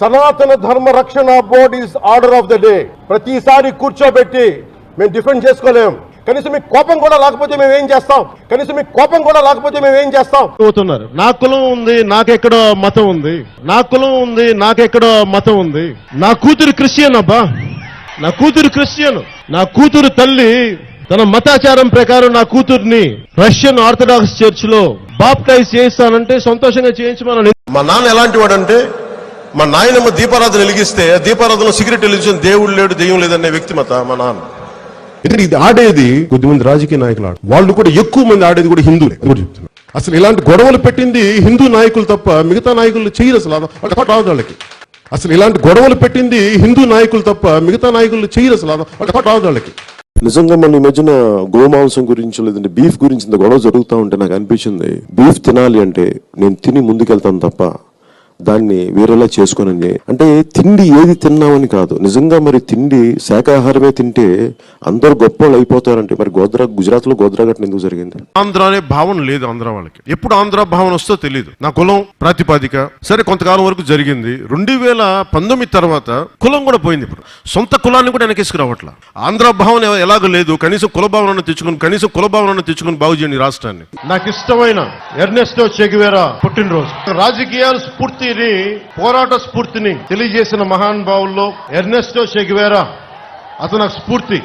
Sanatana Dharma Rakshana board is order of the day. ప్రతిసారి కూర్చోబెట్టి మేము డిఫెండ్ చేసుకోలేం. కనీసం మీకు కోపం కూడా లేకపోతే మేము ఏం చేస్తాం? కనీసం మీకు కోపం కూడా లేకపోతే మేము ఏం చేస్తాం? అవుతున్నారు నా కులం ఉంది నాకెక్కడో మతం ఉంది. నా కులం ఉంది నాకెక్కడో మతం ఉంది. నా కూతురు క్రిస్టియన్ అబ్బా. నా కూతురు క్రిస్టియన్. నా కూతురు తల్లి తన మతాచారం ప్రకారం నా కూతుర్ని రష్యన్ ఆర్థడాక్స్ చర్చ్లో బాప్టైజ్ చేయిస్తానంటే సంతోషంగా చేయించమని మా నాన్న ఎలాంటి వాడంటే మా నాయనమ్మ దీపారాధన వెలిగిస్తే దీపారాధనలో సిగరెట్ వెలిగించిన దేవుడు లేడు దెయ్యం లేదనే వ్యక్తిమత మా నాన్న. ఎందుకంటే ఇది ఆడేది కొద్దిమంది రాజకీయ నాయకులు ఆడు వాళ్ళు కూడా ఎక్కువ మంది ఆడేది కూడా హిందువులే. అది కూడా చెప్తున్నా. అసలు ఇలాంటి గొడవలు పెట్టింది హిందూ నాయకులు తప్ప మిగతా నాయకులు చేయరు అసలు. వాళ్ళకి అలవాటు రాదు వాళ్ళకి అసలు ఇలాంటి గొడవలు పెట్టింది హిందూ నాయకులు తప్ప మిగతా నాయకులు చేయరు అసలు. రాదు వాళ్ళకి నిజంగా మన ఈ మధ్యన గోమాంసం గురించి లేదంటే బీఫ్ గురించి ఇంత గొడవ జరుగుతూ ఉంటే నాకు అనిపించింది. బీఫ్ తినాలి అంటే నేను తిని ముందుకెళ్తాను తప్ప దాన్ని వేరేలా చేసుకోనని అంటే తిండి ఏది తిన్నామని కాదు. నిజంగా మరి తిండి శాకాహారమే తింటే అందరూ గొప్ప వాళ్ళు అయిపోతారంటే మరి గోద్రా గుజరాత్లో గోద్రా ఘటన ఎందుకు జరిగింది? ఆంధ్ర అనే భావన లేదు ఆంధ్ర వాళ్ళకి. ఎప్పుడు ఆంధ్ర భావన వస్తో తెలియదు నా కులం ప్రాతిపాదిక. సరే కొంతకాలం వరకు జరిగింది. రెండు వేల పంతొమ్మిది తర్వాత కులం కూడా పోయింది ఇప్పుడు. సొంత కులాన్ని కూడా వెనకేసుకురావట్ల. ఆంధ్ర భావన ఎలాగో లేదు. కనీసం కుల భావనను తెచ్చుకుని కనీసం కుల భావనను తెచ్చుకుని బాగు చేయండి రాష్ట్రాన్ని. నాకు ఇష్టమైన ఎర్నెస్టో చెగువేరా పుట్టినరోజు. రాజకీయాల స్ఫూర్తిని పోరాట స్ఫూర్తిని తెలియజేసిన మహానుభావుల్లో ఎర్నెస్టో చెగువేరా అతను నాకు స్ఫూర్తి.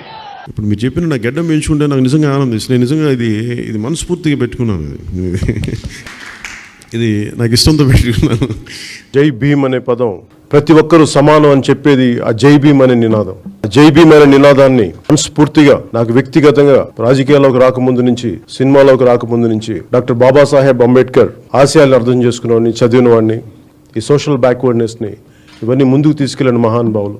ఇప్పుడు మీరు చెప్పిన నా గడ్డం పెంచుకుంటే నాకు నిజంగా ఆనందిస్తుంది నేను నిజంగా ఇది ఇది మనస్ఫూర్తిగా పెట్టుకున్నాను. ఇది ఇది నాకు ఇష్టంతో పెట్టుకున్నాను. జై భీమ్ అనే పదం ప్రతి ఒక్కరూ సమానం అని చెప్పేది ఆ జై భీమ్ అనే నినాదం. ఆ జై భీమ్ అనే నినాదాన్ని మనస్ఫూర్తిగా నాకు వ్యక్తిగతంగా రాజకీయాల్లోకి రాకముందు నుంచి సినిమాలోకి రాకముందు నుంచి డాక్టర్ బాబాసాహెబ్ అంబేద్కర్ ఆశయాలను అర్థం చేసుకున్నవాడిని చదివిన వాడిని ఈ సోషల్ బ్యాక్వర్డ్నెస్ని ఇవన్నీ ముందుకు తీసుకెళ్ళిన మహానుభావులు.